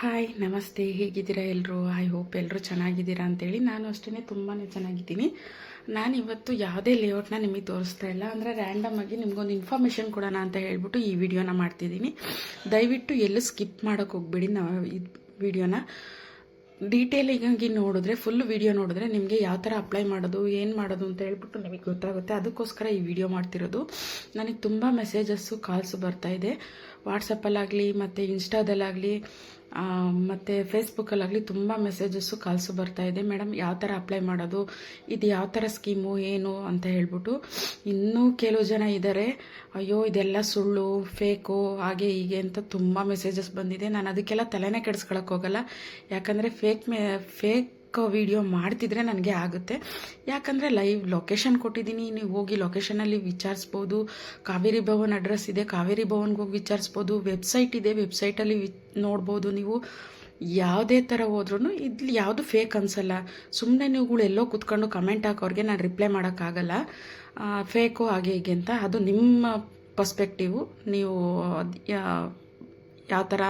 Hi ನಮಸ್ತೆ, ಹೇಗಿದ್ದೀರಾ ಎಲ್ಲರೂ ಐ ಹೋಪ್ ಎಲ್ಲರೂ ಚೆನ್ನಾಗಿದ್ದೀರಾ ಅಂತೇಳಿ ನಾನು ಅಷ್ಟೇ ತುಂಬಾ ಚೆನ್ನಾಗಿದ್ದೀನಿ. ನಾನು ಇವತ್ತು ಯಾವುದೇ ಲೇಔಟ್ನ ನಿಮಗೆ ತೋರಿಸ್ತಾ ಇಲ್ಲ. ಅಂದರೆ ರ್ಯಾಂಡಮ್ ಆಗಿ ನಿಮಗೊಂದು ಇನ್ಫಾರ್ಮೇಷನ್ ಕೊಡೋಣ ಅಂತ ಹೇಳ್ಬಿಟ್ಟು ಈ ವಿಡಿಯೋನ ಮಾಡ್ತಿದ್ದೀನಿ. ದಯವಿಟ್ಟು ಎಲ್ಲೂ ಸ್ಕಿಪ್ ಮಾಡೋಕೆ ಹೋಗ್ಬೇಡಿ ನಾವು ಈ ವಿಡಿಯೋನ ಡೀಟೇಲಿಗಾಗಿ ನೋಡಿದ್ರೆ ಫುಲ್ ವಿಡಿಯೋ ನೋಡಿದ್ರೆ ನಿಮಗೆ ಯಾವ ಥರ ಅಪ್ಲೈ ಮಾಡೋದು, ಏನು ಮಾಡೋದು ಅಂತ ಹೇಳ್ಬಿಟ್ಟು ನಿಮಗೆ ಗೊತ್ತಾಗುತ್ತೆ. ಅದಕ್ಕೋಸ್ಕರ ಈ ವಿಡಿಯೋ ಮಾಡ್ತಿರೋದು. ನನಗೆ ತುಂಬ ಮೆಸೇಜಸ್ಸು ಕಾಲ್ಸು ಬರ್ತಾ ಇದೆ. ವಾಟ್ಸಪ್ಪಲ್ಲಾಗಲಿ ಮತ್ತು ಇನ್ಸ್ಟಾದಲ್ಲಾಗಲಿ ಮತ್ತು ಫೇಸ್ಬುಕ್ಕಲ್ಲಾಗಲಿ ತುಂಬ ಮೆಸೇಜಸ್ಸು ಕಾಲ್ಸು ಬರ್ತಾ ಇದೆ. ಮೇಡಮ್ ಯಾವ ಥರ ಅಪ್ಲೈ ಮಾಡೋದು, ಇದು ಯಾವ ಥರ ಸ್ಕೀಮು ಏನು ಅಂತ ಹೇಳ್ಬಿಟ್ಟು ಇನ್ನೂ ಕೆಲವು ಜನ ಇದ್ದಾರೆ ಅಯ್ಯೋ, ಇದೆಲ್ಲ ಸುಳ್ಳು ಫೇಕು ಹಾಗೆ ಹೀಗೆ ಅಂತ ತುಂಬ ಮೆಸೇಜಸ್ ಬಂದಿದೆ. ನಾನು ಅದಕ್ಕೆಲ್ಲ ತಲೆನೇ ಕೆಡಿಸ್ಕೊಳಕ್ಕೆ ಹೋಗಲ್ಲ. ಯಾಕಂದರೆ ಫೇಕ್ ಮೇ ಫೇಕ್ ವಿಡಿಯೋ ಮಾಡ್ತಿದ್ರೆ ನನಗೆ ಆಗುತ್ತೆ. ಯಾಕಂದರೆ ಲೈವ್ ಲೊಕೇಶನ್ ಕೊಟ್ಟಿದ್ದೀನಿ. ನೀವು ಹೋಗಿ ಲೊಕೇಶನಲ್ಲಿ ವಿಚಾರಿಸ್ಬೋದು. ಕಾವೇರಿ ಭವನ್ ಅಡ್ರೆಸ್ ಇದೆ. ಕಾವೇರಿ ಭವನ್ಗೆ ಹೋಗಿ ವಿಚಾರಿಸ್ಬೋದು. ವೆಬ್ಸೈಟ್ ಇದೆ. ವೆಬ್ಸೈಟಲ್ಲಿ ವಿ ನೋಡ್ಬೋದು ನೀವು. ಯಾವುದೇ ಥರ ಹೋದ್ರೂ ಇಲ್ಲಿ ಯಾವುದು ಫೇಕ್ ಅನ್ಸಲ್ಲ. ಸುಮ್ಮನೆ ನೀವುಗಳು ಎಲ್ಲೋ ಕೂತ್ಕೊಂಡು ಕಮೆಂಟ್ ಹಾಕೋರಿಗೆ ನಾನು ರಿಪ್ಲೈ ಮಾಡೋಕ್ಕಾಗಲ್ಲ. ಫೇಕು ಹಾಗೆ ಹೀಗೆ ಅಂತ. ಅದು ನಿಮ್ಮ ಪರ್ಸ್ಪೆಕ್ಟಿವು ನೀವು ಯಾವ ಥರ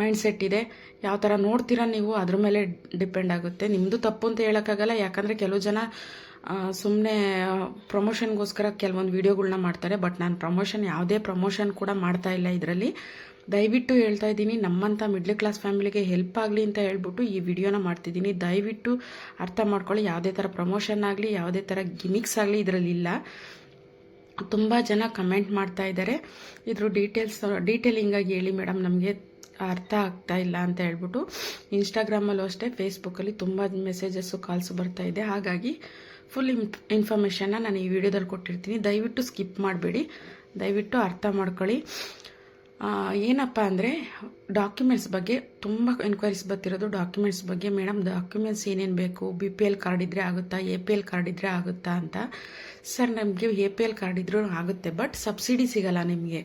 ಮೈಂಡ್ ಸೆಟ್ ಇದೆ, ಯಾವ ಥರ ನೋಡ್ತೀರಾ ನೀವು, ಅದ್ರ ಮೇಲೆ ಡಿಪೆಂಡ್ ಆಗುತ್ತೆ. ನಿಮ್ಮದು ತಪ್ಪು ಅಂತ ಹೇಳೋಕ್ಕಾಗಲ್ಲ, ಯಾಕಂದರೆ ಕೆಲವು ಜನ ಸುಮ್ಮನೆ ಪ್ರಮೋಷನ್ಗೋಸ್ಕರ ಕೆಲವೊಂದು ವೀಡಿಯೋಗಳ್ನ ಮಾಡ್ತಾರೆ ಬಟ್ ನಾನು ಪ್ರಮೋಷನ್ ಯಾವುದೇ ಪ್ರಮೋಷನ್ ಕೂಡ ಮಾಡ್ತಾ ಇಲ್ಲ ಇದರಲ್ಲಿ. ದಯವಿಟ್ಟು ಹೇಳ್ತಾ ಇದ್ದೀನಿ ನಮ್ಮಂಥ ಮಿಡ್ಲ್ ಕ್ಲಾಸ್ ಫ್ಯಾಮಿಲಿಗೆ ಹೆಲ್ಪ್ ಆಗಲಿ ಅಂತ ಹೇಳ್ಬಿಟ್ಟು ಈ ವಿಡಿಯೋನ ಮಾಡ್ತಿದ್ದೀನಿ. ದಯವಿಟ್ಟು ಅರ್ಥ ಮಾಡ್ಕೊಳ್ಳಿ, ಯಾವುದೇ ಥರ ಪ್ರಮೋಷನ್ ಆಗಲಿ, ಯಾವುದೇ ಥರ ಗಿಮಿಕ್ಸ್ ಆಗಲಿ ಇದರಲ್ಲಿ ಇಲ್ಲ ತುಂಬ ಜನ ಕಮೆಂಟ್ ಮಾಡ್ತಾ ಇದ್ದಾರೆ ಇದ್ರ ಡೀಟೇಲ್ಸ್ ಡೀಟೇಲಿಂಗಾಗಿ ಹೇಳಿ ಮೇಡಮ್ ನಮಗೆ ಅರ್ಥ ಆಗ್ತಾ ಇಲ್ಲ ಅಂತ ಹೇಳ್ಬಿಟ್ಟು ಇನ್ಸ್ಟಾಗ್ರಾಮಲ್ಲೂ ಅಷ್ಟೇ ಫೇಸ್ಬುಕ್ಕಲ್ಲಿ ತುಂಬ ಮೆಸೇಜಸ್ಸು ಕಾಲ್ಸು ಬರ್ತಾ ಇದೆ. ಹಾಗಾಗಿ ಫುಲ್ ಇನ್ ಇನ್ಫಾರ್ಮೇಷನ್ನ ನಾನು ಈ ವಿಡಿಯೋದಲ್ಲಿ ಕೊಟ್ಟಿರ್ತೀನಿ. ದಯವಿಟ್ಟು ಸ್ಕಿಪ್ ಮಾಡಬೇಡಿ. ದಯವಿಟ್ಟು ಅರ್ಥ ಮಾಡ್ಕೊಳ್ಳಿ. ಏನಪ್ಪ ಅಂದರೆ ಡಾಕ್ಯುಮೆಂಟ್ಸ್ ಬಗ್ಗೆ ತುಂಬ ಎನ್ಕ್ವೈರೀಸ್ ಬರ್ತಿರೋದು ಡಾಕ್ಯುಮೆಂಟ್ಸ್ ಬಗ್ಗೆ. ಮೇಡಮ್ ಡಾಕ್ಯುಮೆಂಟ್ಸ್ ಏನೇನು ಬೇಕು? ಬಿ ಪಿ ಎಲ್ ಕಾರ್ಡ್ ಇದ್ದರೆ ಆಗುತ್ತಾ? ಎ ಪಿ ಎಲ್ ಕಾರ್ಡ್ ಇದ್ದರೆ ಆಗುತ್ತಾ ಅಂತ? ಸರ್ ನಮಗೆ ಎ ಪಿ ಎಲ್ ಕಾರ್ಡ್ ಇದ್ರೂ ಆಗುತ್ತೆ ಬಟ್ ಸಬ್ಸಿಡಿ ಸಿಗಲ್ಲ ನಿಮಗೆ.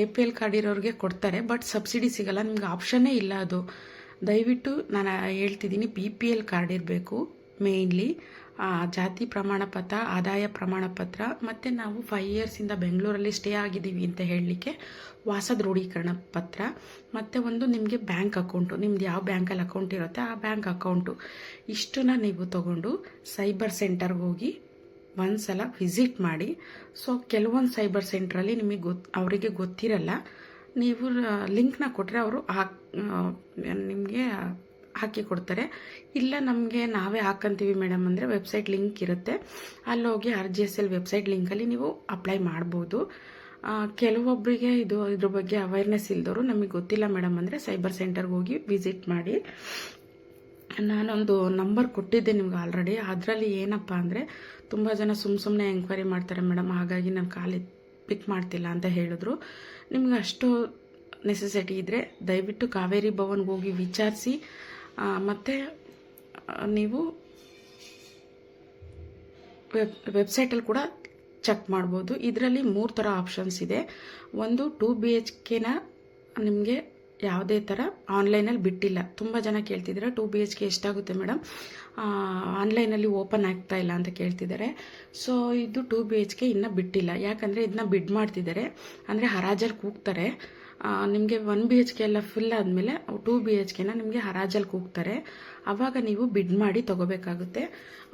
ಎ ಪಿ ಎಲ್ ಕಾರ್ಡ್ ಇರೋರಿಗೆ ಕೊಡ್ತಾರೆ ಬಟ್ ಸಬ್ಸಿಡಿ ಸಿಗಲ್ಲ. ನಿಮ್ಗೆ ಆಪ್ಷನ್ನೇ ಇಲ್ಲ ಅದು. ದಯವಿಟ್ಟು ನಾನು ಹೇಳ್ತಿದ್ದೀನಿ ಬಿ ಪಿ ಎಲ್ ಕಾರ್ಡ್ ಇರಬೇಕು ಮೇಯ್ನ್ಲಿ ಜಾತಿ ಪ್ರಮಾಣ ಪತ್ರ ಆದಾಯ ಪ್ರಮಾಣ ಪತ್ರ ಮತ್ತು ನಾವು ಫೈವ್ ಇಯರ್ಸಿಂದ ಬೆಂಗಳೂರಲ್ಲಿ ಸ್ಟೇ ಆಗಿದ್ದೀವಿ ಅಂತ ಹೇಳಲಿಕ್ಕೆ ವಾಸ ದೃಢೀಕರಣ ಪತ್ರ ಮತ್ತು ಒಂದು ನಿಮಗೆ ಬ್ಯಾಂಕ್ ಅಕೌಂಟು ನಿಮ್ದು ಯಾವ ಬ್ಯಾಂಕಲ್ಲಿ ಅಕೌಂಟ್ ಇರುತ್ತೆ ಆ ಬ್ಯಾಂಕ್ ಅಕೌಂಟು ಇಷ್ಟನ್ನ ನೀವು ತಗೊಂಡು ಸೈಬರ್ ಸೆಂಟರ್ಗೆ ಹೋಗಿ ಒಂದು ಸಲ ವಿಸಿಟ್ ಮಾಡಿ. ಸೊ ಕೆಲವೊಂದು ಸೈಬರ್ ಸೆಂಟ್ರಲ್ಲಿ ನಿಮಗೆ ಗೊತ್ತು ಅವರಿಗೆ ಗೊತ್ತಿರಲ್ಲ, ನೀವು ಲಿಂಕ್ನ ಕೊಟ್ಟರೆ ಅವರು ಆ, ನಿಮಗೆ ಹಾಕಿ ಕೊಡ್ತಾರೆ. ಇಲ್ಲ, ನಮಗೆ ನಾವೇ ಹಾಕಂತೀವಿ ಮೇಡಮ್ ಅಂದರೆ ವೆಬ್ಸೈಟ್ ಲಿಂಕ್ ಇರುತ್ತೆ. ಅಲ್ಲಿ ಹೋಗಿ R G S L website ಲಿಂಕಲ್ಲಿ ನೀವು ಅಪ್ಲೈ ಮಾಡ್ಬೋದು. ಕೆಲವೊಬ್ಬರಿಗೆ ಇದು ಇದ್ರ ಬಗ್ಗೆ ಅವೇರ್ನೆಸ್ ಇಲ್ದವರು ನಮಗೆ ಗೊತ್ತಿಲ್ಲ ಮೇಡಮ್ ಅಂದರೆ ಸೈಬರ್ ಸೆಂಟರ್ಗೆ ಹೋಗಿ ವಿಸಿಟ್ ಮಾಡಿ. ನಾನೊಂದು ನಂಬರ್ ಕೊಟ್ಟಿದ್ದೆ ನಿಮ್ಗೆ ಆಲ್ರೆಡಿ. ಅದರಲ್ಲಿ ಏನಪ್ಪ ಅಂದರೆ ತುಂಬ ಜನ ಸುಮ್ಮ ಸುಮ್ಮನೆ ಎಂಕ್ವೈರಿ ಮಾಡ್ತಾರೆ ಮೇಡಮ್, ಹಾಗಾಗಿ ನಾನು ಕಾಲಿ ಪಿಕ್ ಮಾಡ್ತಿಲ್ಲ ಅಂತ ಹೇಳಿದ್ರು. ನಿಮ್ಗೆ ಅಷ್ಟು ನೆಸೆಸಿಟಿ ಇದ್ದರೆ ದಯವಿಟ್ಟು ಕಾವೇರಿ ಭವನ್ಗೆ ಹೋಗಿ ವಿಚಾರಿಸಿ. ಮತ್ತು ನೀವು ವೆಬ್, ವೆಬ್ಸೈಟಲ್ಲಿ ಕೂಡ ಚೆಕ್ ಮಾಡ್ಬೋದು. ಇದರಲ್ಲಿ ಮೂರು ಥರ ಆಪ್ಷನ್ಸ್ ಇದೆ. ಒಂದು, ಟೂ ಬಿ ಎಚ್ ಕೆನ ನಿಮಗೆ ಯಾವುದೇ ಥರ ಆನ್ಲೈನಲ್ಲಿ ಬಿಟ್ಟಿಲ್ಲ. ತುಂಬ ಜನ ಕೇಳ್ತಿದ್ದಾರೆ, ಟೂ ಬಿ ಎಚ್ ಕೆ ಎಷ್ಟಾಗುತ್ತೆ ಮೇಡಮ್? ಆನ್ಲೈನಲ್ಲಿ ಓಪನ್ ಆಗ್ತಾ ಇಲ್ಲ ಅಂತ ಕೇಳ್ತಿದ್ದಾರೆ. ಸೊ, ಇದು ಟೂ ಬಿ ಎಚ್ ಕೆ ಇನ್ನೂ ಬಿಟ್ಟಿಲ್ಲ. ಯಾಕಂದರೆ ಇದನ್ನ ಬಿಡ್ ಮಾಡ್ತಿದ್ದಾರೆ. ಅಂದರೆ ಹರಾಜಲ್ಲಿ ಕೂಗ್ತಾರೆ. ನಿಮಗೆ ಒನ್ ಬಿ ಎಚ್ ಕೆ ಎಲ್ಲ ಫುಲ್ ಆದಮೇಲೆ ಟೂ ಬಿ ಎಚ್ ಕೆನ ನಿಮಗೆ ಹರಾಜಲ್ಲಿ ಕೂಗ್ತಾರೆ. ಆವಾಗ ನೀವು ಬಿಡ್ ಮಾಡಿ ತೊಗೋಬೇಕಾಗುತ್ತೆ.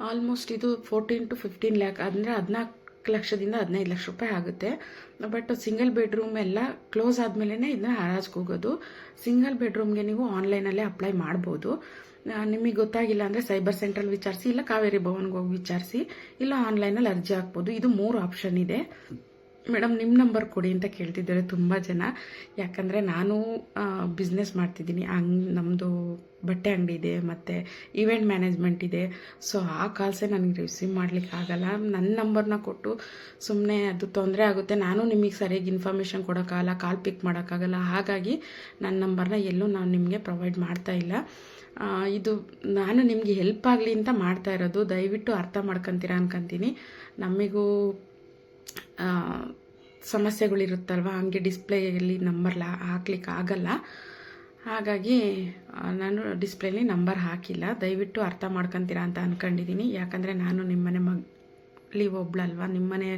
ಆಲ್ಮೋಸ್ಟ್ ಇದು ಫೋರ್ಟೀನ್ ಟು ಫಿಫ್ಟೀನ್ ಲ್ಯಾಕ್ ಅಂದರೆ ಹದಿನಾಲ್ಕು ಲಕ್ಷದಿಂದ ಹದಿನೈದು ಲಕ್ಷ ರೂಪಾಯಿ ಆಗುತ್ತೆ. ಬಟ್ ಸಿಂಗಲ್ ಬೆಡ್ರೂಮ್ ಎಲ್ಲ ಕ್ಲೋಸ್ ಆದಮೇಲೆ ಇದನ್ನ ಹರಾಜ್ ಹೋಗೋದು ಸಿಂಗಲ್ ಬೆಡ್ರೂಮ್ಗೆ ನೀವು ಆನ್ಲೈನಲ್ಲೇ ಅಪ್ಲೈ ಮಾಡ್ಬೋದು. ನಿಮಗೆ ಗೊತ್ತಾಗಿಲ್ಲ ಅಂದರೆ ಸೈಬರ್ ಸೆಂಟ್ರಲ್ಲಿ ವಿಚಾರಿಸಿ, ಇಲ್ಲ ಕಾವೇರಿ ಭವನ್ಗೆ ಹೋಗಿ ವಿಚಾರಿಸಿ, ಇಲ್ಲ ಆನ್ಲೈನಲ್ಲಿ ಅರ್ಜಿ ಹಾಕ್ಬೋದು. ಇದು ಮೂರು ಆಪ್ಷನ್ ಇದೆ. ಮೇಡಮ್ ನಿಮ್ಮ ನಂಬರ್ ಕೊಡಿ ಅಂತ ಕೇಳ್ತಿದ್ದಾರೆ ತುಂಬ ಜನ. ಯಾಕಂದರೆ ನಾನು ಬಿಸ್ನೆಸ್ ಮಾಡ್ತಿದ್ದೀನಿ. ಅಂಗ್ ನಮ್ಮದು ಬಟ್ಟೆ ಅಂಗಡಿ ಇದೆ, ಮತ್ತು ಈವೆಂಟ್ ಮ್ಯಾನೇಜ್ಮೆಂಟ್ ಇದೆ. ಸೊ ಆ ಕಾಲ್ಸೇ ನನಗೆ ರಿಸೀವ್ ಮಾಡ್ಲಿಕ್ಕೆ ಆಗಲ್ಲ. ನನ್ನ ನಂಬರ್ನ ಕೊಟ್ಟು ಸುಮ್ಮನೆ ಅದು ತೊಂದರೆ ಆಗುತ್ತೆ. ನಾನು ನಿಮಗೆ ಸರಿಯಾಗಿ ಇನ್ಫಾರ್ಮೇಷನ್ ಕೊಡೋಕ್ಕಾಗಲ್ಲ ಕಾಲ್ ಪಿಕ್ ಮಾಡೋಕ್ಕಾಗಲ್ಲ. ಹಾಗಾಗಿ ನನ್ನ ನಂಬರ್ನ ಎಲ್ಲೂ ನಾನು ನಿಮಗೆ ಪ್ರೊವೈಡ್ ಮಾಡ್ತಾ ಇಲ್ಲ. ಇದು ನಾನು ನಿಮಗೆ ಹೆಲ್ಪ್ ಆಗಲಿ ಅಂತ ಮಾಡ್ತಾ ಇರೋದು. ದಯವಿಟ್ಟು ಅರ್ಥ ಮಾಡ್ಕೊತೀರಾ ಅನ್ಕೊಂತೀನಿ. ನಮಗೂ ಸಮಸ್ಯೆಗಳಿರುತ್ತಲ್ವ? ಹಂಗೆ ಡಿಸ್ಪ್ಲೇಯಲ್ಲಿ ನಂಬರ್ ಹಾಕ್ಲಿಕ್ಕೆ ಆಗಲ್ಲ ಹಾಗಾಗಿ ನಾನು ಡಿಸ್ಪ್ಲೇಲಿ ನಂಬರ್ ಹಾಕಿಲ್ಲ. ದಯವಿಟ್ಟು ಅರ್ಥ ಮಾಡ್ಕೊತೀರಾ ಅಂತ ಅಂದ್ಕೊಂಡಿದ್ದೀನಿ ಯಾಕಂದರೆ ನಾನು ನಿಮ್ಮನೆ ಮಗಲಿ ಒಬ್ಳಲ್ವ? ನಿಮ್ಮನೆ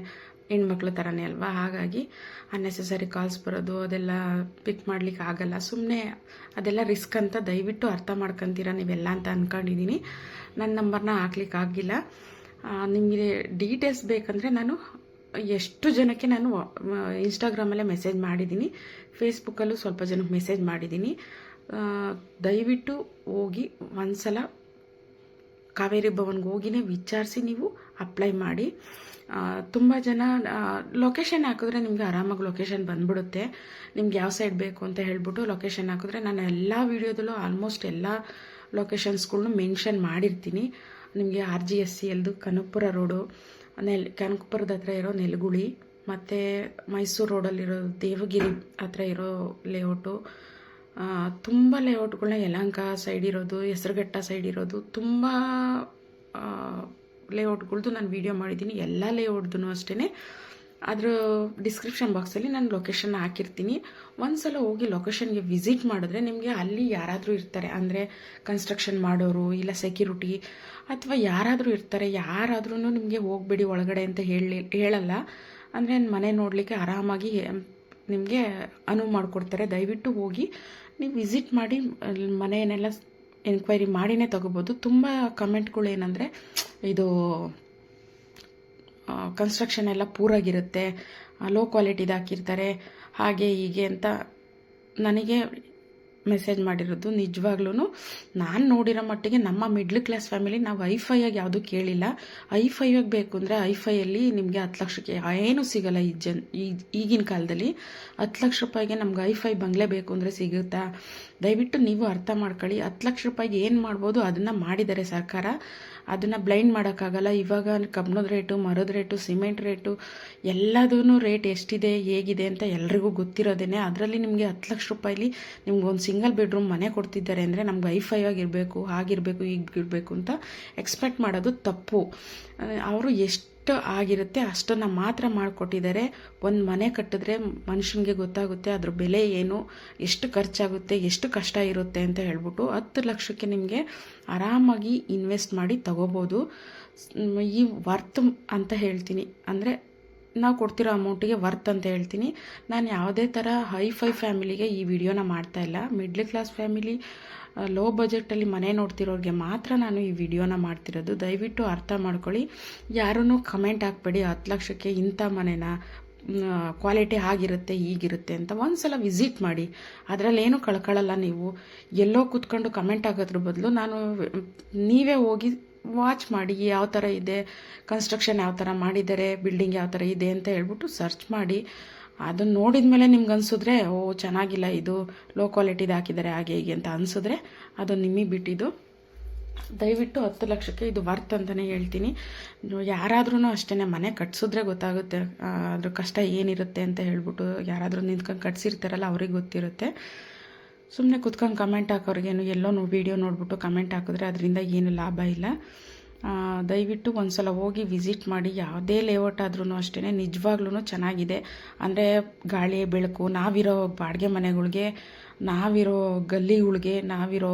ಹೆಣ್ಮಕ್ಳ ಥರನೇ ಅಲ್ವಾ? ಹಾಗಾಗಿ ಅನ್ನೆಸೆಸರಿ ಕಾಲ್ಸ್ ಬರೋದು, ಅದೆಲ್ಲ ಪಿಕ್ ಮಾಡ್ಲಿಕ್ಕೆ ಆಗಲ್ಲ ಸುಮ್ಮನೆ ಅದೆಲ್ಲ ರಿಸ್ಕ್ ಅಂತ ದಯವಿಟ್ಟು ಅರ್ಥ ಮಾಡ್ಕೊತೀರಾ ನೀವೆಲ್ಲ ಅಂತ ಅಂದ್ಕೊಂಡಿದ್ದೀನಿ ನನ್ನ ನಂಬರ್ನ ಹಾಕ್ಲಿಕ್ಕೆ ಆಗಿಲ್ಲ ನಿಮಗೆ ಡೀಟೇಲ್ಸ್ ಬೇಕಂದರೆ ನಾನು ಎಷ್ಟು ಜನಕ್ಕೆ ನಾನು ಇನ್ಸ್ಟಾಗ್ರಾಮಲ್ಲೇ ಮೆಸೇಜ್ ಮಾಡಿದ್ದೀನಿ. ಫೇಸ್ಬುಕ್ಕಲ್ಲೂ ಸ್ವಲ್ಪ ಜನಕ್ಕೆ ಮೆಸೇಜ್ ಮಾಡಿದ್ದೀನಿ. ದಯವಿಟ್ಟು ಹೋಗಿ ಒಂದ್ಸಲ ಕಾವೇರಿ ಭವನ್ಗೆ ಹೋಗಿನೇ ವಿಚಾರಿಸಿ ನೀವು ಅಪ್ಲೈ ಮಾಡಿ. ತುಂಬ ಜನ ಲೊಕೇಶನ್ ಹಾಕಿದ್ರೆ ನಿಮಗೆ ಆರಾಮಾಗಿ ಲೊಕೇಶನ್ ಬಂದ್ಬಿಡುತ್ತೆ. ನಿಮ್ಗೆ ಯಾವ ಸೈಡ್ ಬೇಕು ಅಂತ ಹೇಳ್ಬಿಟ್ಟು ಲೊಕೇಶನ್ ಹಾಕಿದ್ರೆ ನಾನು ಎಲ್ಲ ವೀಡಿಯೋದಲ್ಲೂ ಆಲ್ಮೋಸ್ಟ್ ಎಲ್ಲ ಲೊಕೇಶನ್ಸ್ಗಳ್ನು ಮೆನ್ಷನ್ ಮಾಡಿರ್ತೀನಿ. ನಿಮಗೆ ಆರ್ ಜಿ ಎಸ್ ಸಿ ಎಲ್ದು ಕನಕಪುರ ರೋಡು ನೆಲ್, ಕನಕಪುರದ ಹತ್ರ ಇರೋ ನೆಲಗುಳಿ, ಮತ್ತು ಮೈಸೂರು ರೋಡಲ್ಲಿರೋ ದೇವಗಿರಿ ಹತ್ರ ಇರೋ ಲೇಔಟು ತುಂಬ ಲೇಔಟ್ಗಳನ್ನ ಯಲಹಂಕ ಸೈಡ್ ಇರೋದು, ಹೆಸರುಘಟ್ಟ ಸೈಡ್ ಇರೋದು, ತುಂಬ ಲೇಔಟ್ಗಳ್ದು ನಾನು ವೀಡಿಯೋ ಮಾಡಿದ್ದೀನಿ. ಎಲ್ಲ ಲೇಔಟ್ದು ಅಷ್ಟೇ ಅದ್ರ ಡಿಸ್ಕ್ರಿಪ್ಷನ್ ಬಾಕ್ಸಲ್ಲಿ ನಾನು ಲೊಕೇಶನ್ ಹಾಕಿರ್ತೀನಿ. ಒಂದ್ಸಲ ಹೋಗಿ ಲೊಕೇಶನ್ಗೆ ವಿಸಿಟ್ ಮಾಡಿದ್ರೆ ನಿಮಗೆ ಅಲ್ಲಿ ಯಾರಾದರೂ ಇರ್ತಾರೆ. ಅಂದರೆ ಕನ್ಸ್ಟ್ರಕ್ಷನ್ ಮಾಡೋರು ಇಲ್ಲ ಸೆಕ್ಯೂರಿಟಿ ಅಥವಾ ಯಾರಾದರೂ ಇರ್ತಾರೆ. ಯಾರಾದ್ರೂ ನಿಮಗೆ ಹೋಗ್ಬೇಡಿ ಒಳಗಡೆ ಅಂತ ಹೇಳಿ, ಹೇಳಲ್ಲ. ಅಂದರೆ ಮನೆ ನೋಡಲಿಕ್ಕೆ ಆರಾಮಾಗಿ ನಿಮಗೆ ಅನುವು ಮಾಡಿಕೊಡ್ತಾರೆ. ದಯವಿಟ್ಟು ಹೋಗಿ ನೀವು ವಿಸಿಟ್ ಮಾಡಿ, ಮನೆಯನ್ನೆಲ್ಲ ಎನ್ಕ್ವೈರಿ ಮಾಡಿನೇ ತಗೋಬೋದು. ತುಂಬ ಕಮೆಂಟ್ಗಳು ಏನಂದರೆ ಇದು ಕನ್ಸ್ಟ್ರಕ್ಷನ್ ಎಲ್ಲ ಪೂರಾಗಿರುತ್ತೆ. ಲೋ ಕ್ವಾಲಿಟಿದು ಹಾಕಿರ್ತಾರೆ. ಹಾಗೆ ಹೀಗೆ ಅಂತ ನನಗೆ ಮೆಸೇಜ್ ಮಾಡಿರೋದು ನಿಜವಾಗ್ಲೂ ನಾನು ನೋಡಿರೋ ಮಟ್ಟಿಗೆ ನಮ್ಮ ಮಿಡ್ಲ್ ಕ್ಲಾಸ್ ಫ್ಯಾಮಿಲಿ ನಾವು ಐಫೈಯಾಗಿ ಯಾವುದೂ ಕೇಳಿಲ್ಲ. ಐಫೈಯಾಗಿ ಬೇಕು ಅಂದರೆ ಐಫೈಯಲ್ಲಿ ನಿಮಗೆ ಹತ್ತು ಲಕ್ಷಕ್ಕೆ ಏನೂ ಸಿಗಲ್ಲ ಈ ಜನ್ ಈಗಿನ ಕಾಲದಲ್ಲಿ. ಹತ್ತು ಲಕ್ಷ ರೂಪಾಯಿಗೆ ನಮ್ಗೆ ಐಫೈ ಬಂಗ್ಲೆ ಬೇಕು ಅಂದರೆ ಸಿಗುತ್ತಾ? ದಯವಿಟ್ಟು ನೀವು ಅರ್ಥ ಮಾಡ್ಕೊಳ್ಳಿ. ಹತ್ತು ಲಕ್ಷ ರೂಪಾಯಿಗೆ ಏನು ಮಾಡ್ಬೋದು ಅದನ್ನು ಮಾಡಿದ್ದಾರೆ ಸರ್ಕಾರ. ಅದನ್ನು ಬ್ಲೈಂಡ್ ಮಾಡೋಕ್ಕಾಗಲ್ಲ. ಇವಾಗ ಕಬ್ಬಿಣದ ರೇಟು, ಮರದ ರೇಟು, ಸಿಮೆಂಟ್ ರೇಟು ಎಲ್ಲದೂ ರೇಟ್ ಎಷ್ಟಿದೆ, ಹೇಗಿದೆ ಅಂತ ಎಲ್ರಿಗೂ ಗೊತ್ತಿರೋದೇನೆ. ಅದರಲ್ಲಿ ನಿಮಗೆ ಹತ್ತು ಲಕ್ಷ ರೂಪಾಯಿಲಿ ನಿಮ್ಗೆ ಒಂದು ಸಿಂಗಲ್ ಬೆಡ್ರೂಮ್ ಮನೆ ಕೊಡ್ತಿದ್ದಾರೆ ಅಂದರೆ ನಮ್ಗೆ ಐಫೈ ಆಗಿರಬೇಕು ಹೀಗೆ ಇರಬೇಕು ಅಂತ ಎಕ್ಸ್ಪೆಕ್ಟ್ ಮಾಡೋದು ತಪ್ಪು. ಅವರು ಎಷ್ಟು ಆಗಿರುತ್ತೆ, ಅಷ್ಟನ್ನು ಮಾತ್ರ ಮಾಡಿಕೊಟ್ಟಿದ್ದಾರೆ. ಒಂದು ಮನೆ ಕಟ್ಟಿದ್ರೆ ಮನುಷ್ಯನಿಗೆ ಗೊತ್ತಾಗುತ್ತೆ ಅದ್ರ ಬೆಲೆ ಏನು, ಎಷ್ಟು ಖರ್ಚಾಗುತ್ತೆ, ಎಷ್ಟು ಕಷ್ಟ ಇರುತ್ತೆ ಅಂತ ಹೇಳ್ಬಿಟ್ಟು ಹತ್ತು ಲಕ್ಷಕ್ಕೆ ನಿಮಗೆ ಆರಾಮಾಗಿ ಇನ್ವೆಸ್ಟ್ ಮಾಡಿ ತಗೋಬೋದು. ಈ ವರ್ತ್ ಅಂತ ಹೇಳ್ತೀನಿ. ಅಂದರೆ ನಾವು ಕೊಡ್ತಿರೋ ಅಮೌಂಟಿಗೆ ವರ್ತ್ ಅಂತ ಹೇಳ್ತೀನಿ. ನಾನು ಯಾವುದೇ ಥರ ಹೈ ಫೈ ಫ್ಯಾಮಿಲಿಗೆ ಈ ವಿಡಿಯೋನ ಮಾಡ್ತಾ ಇಲ್ಲ. ಮಿಡ್ಲ್ ಕ್ಲಾಸ್ ಫ್ಯಾಮಿಲಿ ಲೋ ಬಜೆಟಲ್ಲಿ ಮನೆ ನೋಡ್ತಿರೋರಿಗೆ ಮಾತ್ರ ನಾನು ಈ ವಿಡಿಯೋನ ಮಾಡ್ತಿರೋದು. ದಯವಿಟ್ಟು ಅರ್ಥ ಮಾಡ್ಕೊಳ್ಳಿ. ಯಾರೂ ಕಮೆಂಟ್ ಹಾಕ್ಬೇಡಿ. ಹತ್ತು ಲಕ್ಷಕ್ಕೆ ಇಂಥ ಮನೆನ ಕ್ವಾಲಿಟಿ ಆಗಿರುತ್ತೆ ಹೀಗಿರುತ್ತೆ ಅಂತ ಒಂದ್ಸಲ ವಿಸಿಟ್ ಮಾಡಿ. ಅದರಲ್ಲಿ ಏನು ಕಳ್ಕೊಳ್ಳಲ್ಲ ನೀವು. ಎಲ್ಲೋ ಕೂತ್ಕೊಂಡು ಕಮೆಂಟ್ ಆಗೋದ್ರ ಬದಲು ನಾನು, ನೀವೇ ಹೋಗಿ ವಾಚ್ ಮಾಡಿ ಯಾವ ಥರ ಇದೆ ಕನ್ಸ್ಟ್ರಕ್ಷನ್ ಯಾವ ಥರ ಮಾಡಿದ್ದಾರೆ ಬಿಲ್ಡಿಂಗ್ ಯಾವ ಥರ ಇದೆ ಅಂತ ಹೇಳ್ಬಿಟ್ಟು ಸರ್ಚ್ ಮಾಡಿ. ಅದನ್ನು ನೋಡಿದ ಮೇಲೆ ನಿಮ್ಗೆ ಅನ್ಸಿದ್ರೆ, ಓ, ಚೆನ್ನಾಗಿಲ್ಲ ಇದು ಲೋ ಕ್ವಾಲಿಟಿದು ಹಾಕಿದ್ದಾರೆ ಹಾಗೆ ಹೀಗೆ ಅಂತ ಅನ್ಸಿದ್ರೆ ಅದು ನಿಮಗೆ ಬಿಟ್ಟಿದ್ದು. ದಯವಿಟ್ಟು ಹತ್ತು ಲಕ್ಷಕ್ಕೆ ಇದು ವರ್ತ್ ಅಂತಲೇ ಹೇಳ್ತೀನಿ. ಯಾರಾದ್ರೂ ಅಷ್ಟೇ ಮನೆ ಕಟ್ಸಿದ್ರೆ ಗೊತ್ತಾಗುತ್ತೆ ಅದ್ರ ಕಷ್ಟ ಏನಿರುತ್ತೆ ಅಂತ ಹೇಳ್ಬಿಟ್ಟು ಯಾರಾದರೂ ನಿಂತ್ಕೊಂಡು ಕಟ್ಸಿರ್ತಾರಲ್ಲ, ಅವ್ರಿಗೆ ಗೊತ್ತಿರುತ್ತೆ. ಸುಮ್ಮನೆ ಕುತ್ಕೊಂಡು ಕಮೆಂಟ್ ಹಾಕೋರಿಗೇನು ಎಲ್ಲೋ ನೋ ವೀಡಿಯೋ ನೋಡ್ಬಿಟ್ಟು ಕಮೆಂಟ್ ಹಾಕಿದ್ರೆ ಅದರಿಂದ ಏನು ಲಾಭ ಇಲ್ಲ. ದಯವಿಟ್ಟು ಒಂದ್ಸಲ ಹೋಗಿ ವಿಸಿಟ್ ಮಾಡಿ, ಯಾವುದೇ ಲೇಔಟ್ ಆದ್ರೂ ಅಷ್ಟೇ ನಿಜವಾಗ್ಲೂ ಚೆನ್ನಾಗಿದೆ. ಅಂದರೆ ಗಾಳಿ, ಬೆಳಕು, ನಾವಿರೋ ಬಾಡಿಗೆ ಮನೆಗಳಿಗೆ, ನಾವಿರೋ ಗಲ್ಲಿಗಳಿಗೆ, ನಾವಿರೋ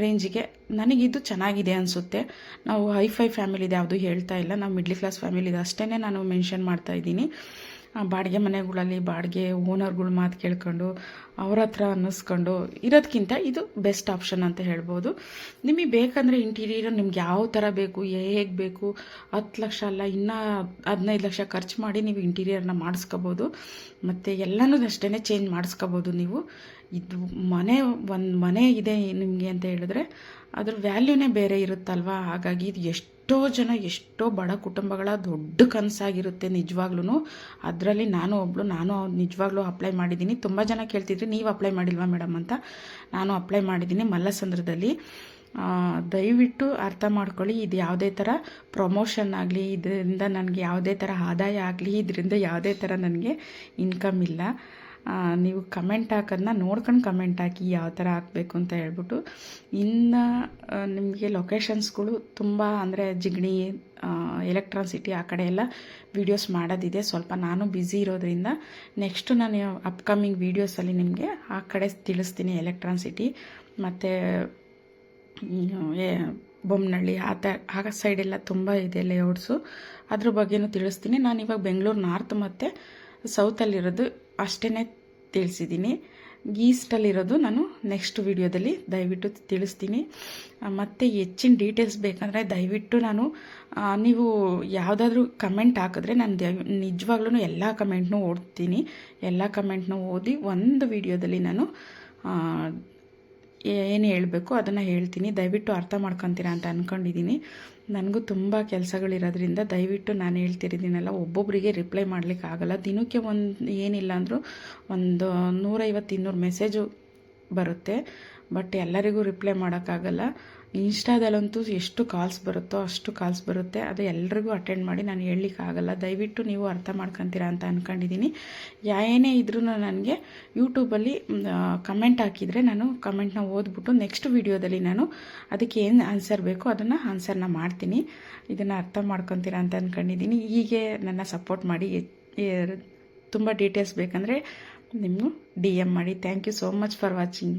ರೇಂಜಿಗೆ ನನಗಿದು ಚೆನ್ನಾಗಿದೆ ಅನಿಸುತ್ತೆ. ನಾವು ಹೈ ಫೈ ಫ್ಯಾಮಿಲಿದು ಯಾವುದು ಹೇಳ್ತಾ ಇಲ್ಲ. ನಾವು ಮಿಡ್ಲ್ ಕ್ಲಾಸ್ ಫ್ಯಾಮಿಲಿದು ಅಷ್ಟೇ ನಾನು ಮೆನ್ಷನ್ ಮಾಡ್ತಾ ಇದ್ದೀನಿ. ಬಾಡಿಗೆ ಮನೆಗಳಲ್ಲಿ, ಬಾಡಿಗೆ ಓನರ್ಗಳು ಮಾತು ಕೇಳ್ಕೊಂಡು ಅವ್ರ ಹತ್ರ ಅನ್ನಿಸ್ಕೊಂಡು ಇರೋದಕ್ಕಿಂತ ಇದು ಬೆಸ್ಟ್ ಆಪ್ಷನ್ ಅಂತ ಹೇಳ್ಬೋದು. ನಿಮಗೆ ಬೇಕಂದರೆ ಇಂಟೀರಿಯರ್ ನಿಮ್ಗೆ ಯಾವ ಥರ ಬೇಕು ಹೇಗೆ ಬೇಕು? ಹತ್ತು ಲಕ್ಷ ಅಲ್ಲ, ಇನ್ನೂ ಹದಿನೈದು ಲಕ್ಷ ಖರ್ಚು ಮಾಡಿ ನೀವು ಇಂಟೀರಿಯರ್ನ ಮಾಡಿಸ್ಕೋಬೋದು. ಮತ್ತು ಎಲ್ಲನೂ ಅಷ್ಟೇ ಚೇಂಜ್ ಮಾಡಿಸ್ಕೋಬೋದು ನೀವು. ಇದು ಮನೆ, ಒಂದು ಮನೆ ಇದೆ ನಿಮಗೆ ಅಂತ ಹೇಳಿದ್ರೆ, ಅದ್ರ ವ್ಯಾಲ್ಯೂನೇ ಬೇರೆ ಇರುತ್ತಲ್ವಾ? ಹಾಗಾಗಿ ಇದು ಎಷ್ಟೋ ಜನ, ಎಷ್ಟೋ ಬಡ ಕುಟುಂಬಗಳ ದೊಡ್ಡ ಕನಸಾಗಿರುತ್ತೆ ನಿಜವಾಗ್ಲೂ ಅದರಲ್ಲಿ ನಾನು ಒಬ್ಳು, ನಾನು ನಿಜವಾಗ್ಲೂ ಅಪ್ಲೈ ಮಾಡಿದ್ದೀನಿ. ತುಂಬ ಜನ ಕೇಳ್ತಿದ್ರು ನೀವು ಅಪ್ಲೈ ಮಾಡಿಲ್ವಾ ಮೇಡಮ್ ಅಂತ ನಾನು ಅಪ್ಲೈ ಮಾಡಿದ್ದೀನಿ ಮಲ್ಲಸಂದ್ರದಲ್ಲಿ. ದಯವಿಟ್ಟು ಅರ್ಥ ಮಾಡ್ಕೊಳ್ಳಿ, ಇದು ಯಾವುದೇ ಥರ ಪ್ರಮೋಷನ್ ಆಗಲಿ, ಇದರಿಂದ ನನಗೆ ಯಾವುದೇ ಥರ ಆದಾಯ ಆಗಲಿ, ಇದರಿಂದ ಯಾವುದೇ ಥರ ನನಗೆ ಇನ್ಕಮ್ ಇಲ್ಲ. ನೀವು ಕಮೆಂಟ್ ಹಾಕೋದನ್ನ ನೋಡ್ಕೊಂಡು ಕಮೆಂಟ್ ಹಾಕಿ ಯಾವ ಥರ ಹಾಕಬೇಕು ಅಂತ ಹೇಳ್ಬಿಟ್ಟು. ಇನ್ನು ನಿಮಗೆ ಲೊಕೇಶನ್ಸ್ಗಳು ತುಂಬ ಅಂದರೆ ಜಿಗಣಿ ಎಲೆಕ್ಟ್ರಾನ್ ಸಿಟಿ ಆ ಕಡೆ ಎಲ್ಲ ವೀಡಿಯೋಸ್ ಮಾಡೋದಿದೆ. ಸ್ವಲ್ಪ ನಾನು ಬ್ಯುಸಿ ಇರೋದ್ರಿಂದ ನೆಕ್ಸ್ಟು ನಾನು ಅಪ್ಕಮಿಂಗ್ ವೀಡಿಯೋಸಲ್ಲಿ ನಿಮಗೆ ಆ ಕಡೆ ತಿಳಿಸ್ತೀನಿ ಎಲೆಕ್ಟ್ರಾನ್ ಸಿಟಿ ಮತ್ತು ಬೊಮ್ಮನಹಳ್ಳಿ ಆ ತ ಆಗ ಸೈಡೆಲ್ಲ ತುಂಬ ಇದೆ ಲೇಔಟ್ಸು ಅದ್ರ ಬಗ್ಗೆನೂ ತಿಳಿಸ್ತೀನಿ. ನಾನು ಇವಾಗ ಬೆಂಗಳೂರು ನಾರ್ತ್ ಮತ್ತು ಸೌತಲ್ಲಿರೋದು ಅಷ್ಟೇ ತಿಳಿಸಿದ್ದೀನಿ. ಈಸ್ಟಲ್ಲಿರೋದು ನಾನು ನೆಕ್ಸ್ಟ್ ವಿಡಿಯೋದಲ್ಲಿ ದಯವಿಟ್ಟು ತಿಳಿಸ್ತೀನಿ. ಮತ್ತೆ ಹೆಚ್ಚಿನ ಡೀಟೇಲ್ಸ್ ಬೇಕಂದರೆ ದಯವಿಟ್ಟು ನಾನು ನೀವು ಯಾವುದಾದ್ರೂ ಕಮೆಂಟ್ ಹಾಕಿದ್ರೆ ನಾನು ದಯ ನಿಜವಾಗ್ಲೂ ಎಲ್ಲ ಕಮೆಂಟ್ನೂ ಓದ್ತೀನಿ. ಎಲ್ಲ ಕಮೆಂಟ್ನೂ ಓದಿ ಒಂದು ವಿಡಿಯೋದಲ್ಲಿ ನಾನು ಏನು ಹೇಳಬೇಕು ಅದನ್ನು ಹೇಳ್ತೀನಿ. ದಯವಿಟ್ಟು ಅರ್ಥ ಮಾಡ್ಕೊತೀರಾ ಅಂತ ಅಂದ್ಕೊಂಡಿದ್ದೀನಿ ನನಗೂ ತುಂಬ ಕೆಲಸಗಳಿರೋದ್ರಿಂದ ದಯವಿಟ್ಟು ನಾನು ಹೇಳ್ತಿರಿದ್ದೀನಲ್ಲ ಒಬ್ಬೊಬ್ಬರಿಗೆ ರಿಪ್ಲೈ ಮಾಡ್ಲಿಕ್ಕೆ ಆಗಲ್ಲ. ದಿನಕ್ಕೆ ಒಂದು ಏನಿಲ್ಲ ಅಂದರೂ ಒಂದು ನೂರೈವತ್ತು ಇನ್ನೂರು ಮೆಸೇಜು ಬರುತ್ತೆ. ಬಟ್ ಎಲ್ಲರಿಗೂ ರಿಪ್ಲೈ ಮಾಡೋಕ್ಕಾಗಲ್ಲ. ಇನ್ಸ್ಟಾದಲ್ಲಂತೂ ಎಷ್ಟು ಕಾಲ್ಸ್ ಬರುತ್ತೋ ಅಷ್ಟು ಕಾಲ್ಸ್ ಬರುತ್ತೆ. ಅದು ಎಲ್ರಿಗೂ ಅಟೆಂಡ್ ಮಾಡಿ ನಾನು ಹೇಳಲಿಕ್ಕಾಗಲ್ಲ. ದಯವಿಟ್ಟು ನೀವು ಅರ್ಥ ಮಾಡ್ಕೊತೀರಾ ಅಂತ ಅಂದ್ಕೊಂಡಿದ್ದೀನಿ ಏನೇ ಇದ್ರೂ ನನಗೆ ಯೂಟ್ಯೂಬಲ್ಲಿ ಕಮೆಂಟ್ ಹಾಕಿದರೆ ನಾನು ಕಮೆಂಟ್ನ ಓದ್ಬಿಟ್ಟು ನೆಕ್ಸ್ಟ್ ವೀಡಿಯೋದಲ್ಲಿ ನಾನು ಅದಕ್ಕೆ ಏನು ಆನ್ಸರ್ ಬೇಕೋ ಅದನ್ನು ಆನ್ಸರ್ನ ಮಾಡ್ತೀನಿ. ಇದನ್ನು ಅರ್ಥ ಮಾಡ್ಕೊತೀರಾ ಅಂತ ಅಂದ್ಕೊಂಡಿದ್ದೀನಿ ಹೀಗೆ ನನ್ನ ಸಪೋರ್ಟ್ ಮಾಡಿ ತುಂಬ ಡೀಟೇಲ್ಸ್ ಬೇಕಂದರೆ ನಿಮಗೂ ಡಿ ಎಂ ಮಾಡಿ. Thank you so much for watching